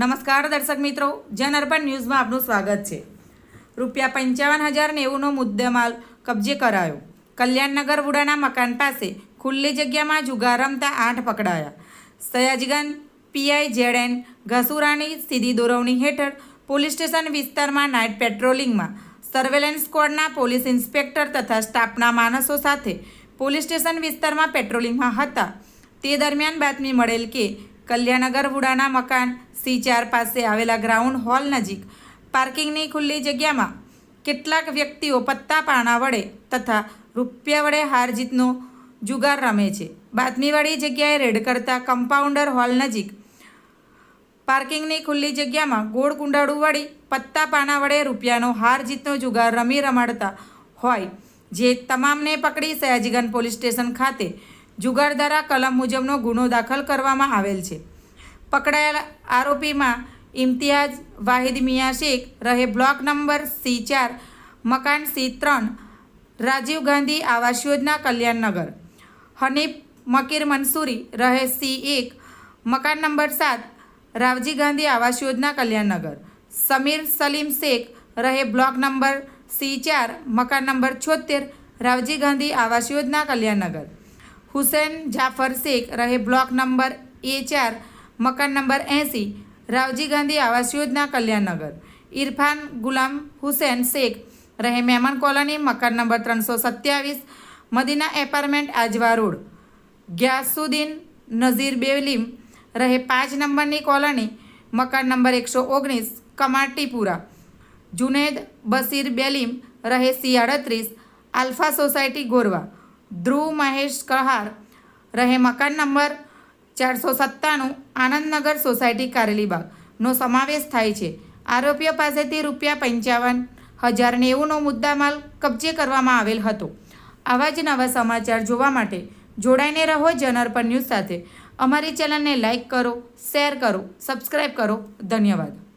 નમસ્કાર દર્શક મિત્રો, જન અર્પણ ન્યૂઝમાં આપનું સ્વાગત છે. રૂપિયા પંચાવન હજાર નેવુંનો મુદ્દેમાલ કબજે કરાયો. કલ્યાણનગર વુડાના મકાન પાસે ખુલ્લી જગ્યામાં જુગાર રમતા આઠ પકડાયા. સયાજગંજ, પીઆઈ જેડ એન ઘસુરાની સીધી દોરવણી હેઠળ પોલીસ સ્ટેશન વિસ્તારમાં નાઇટ પેટ્રોલિંગમાં સર્વેલન્સ સ્ક્વોડના પોલીસ ઇન્સ્પેક્ટર તથા સ્ટાફના માણસો સાથે પોલીસ સ્ટેશન વિસ્તારમાં પેટ્રોલિંગમાં હતા. તે દરમિયાન બાતમી મળેલ કે કલ્યાણનગર વુડાના મકાન સી ચાર પાસે આવેલા ગ્રાઉન્ડ હોલ નજીક પાર્કિંગની ખુલ્લી જગ્યામાં કેટલાક વ્યક્તિઓ પત્તા પાણા વડે તથા રૂપિયા વડે હાર જીતનો જુગાર રમે છે. બાતમીવાળી જગ્યાએ રેડ કરતા કમ્પાઉન્ડર હોલ નજીક પાર્કિંગની ખુલ્લી જગ્યામાં ગોળ કુંડાળું વળી પત્તા પાના વડે રૂપિયાનો હાર જીતનો જુગાર રમી રમાડતા હોય, જે તમામને પકડી સયાજીગંજ પોલીસ સ્ટેશન ખાતે જુગારધારા કલમ મુજબનો ગુનો દાખલ કરવામાં આવેલ છે. પકડાયેલા આરોપીમાં ઇમ્તિયાઝ વાહિદ મિયા શેખ રહે બ્લોક નંબર સી ચાર, મકાન સી ત્રણ, રાજીવ ગાંધી આવાસ યોજના, કલ્યાણનગર. હનીફ મકીર મંસૂરી રહે સી એક, મકાન નંબર સાત, રાવજી ગાંધી આવાસ યોજના, કલ્યાણનગર. સમીર સલીમ શેખ રહે બ્લોક નંબર સી ચાર, મકાન નંબર છોતેર રાવજી ગાંધી આવાસ યોજના, કલ્યાણનગર. હુસેન જાફર શેખ રહે બ્લોક નંબર એ ચાર, મકાન નંબર એંસી, રાવજી ગાંધી આવાસ યોજના, કલ્યાણનગર. ઇરફાન ગુલામ હુસેન શેખ રહે મહેમાન કોલોની, મકાન નંબર ત્રણસો સત્યાવીસ, મદીના એપાર્ટમેન્ટ આજવા રોડ. ગ્યાસુદ્દીન નઝીર બેવલીમ રહે પાંચ નંબરની કોલોની, મકાન નંબર એકસો ઓગણીસ, કમાટીપુરા. જુનેદ બસીર બેલીમ રહે સી આડત્રીસ આલ્ફા સોસાયટી ગોરવા. ધ્રુવ મહેશ કહાર રહે મકાન નંબર ચારસો સત્તાણું, આનંદનગર સોસાયટી કારેલીબાગનો સમાવેશ થાય છે. આરોપીઓ પાસેથી રૂપિયા પંચાવન હજાર નેવુંનો મુદ્દામાલ કબજે કરવામાં આવેલ હતો. આવા જ નવા સમાચાર જોવા માટે જોડાઈને રહો જનઅર્પણ ન્યૂઝ સાથે. અમારી ચેનલને લાઇક કરો, શેર કરો સબસ્ક્રાઈબ કરો. ધન્યવાદ.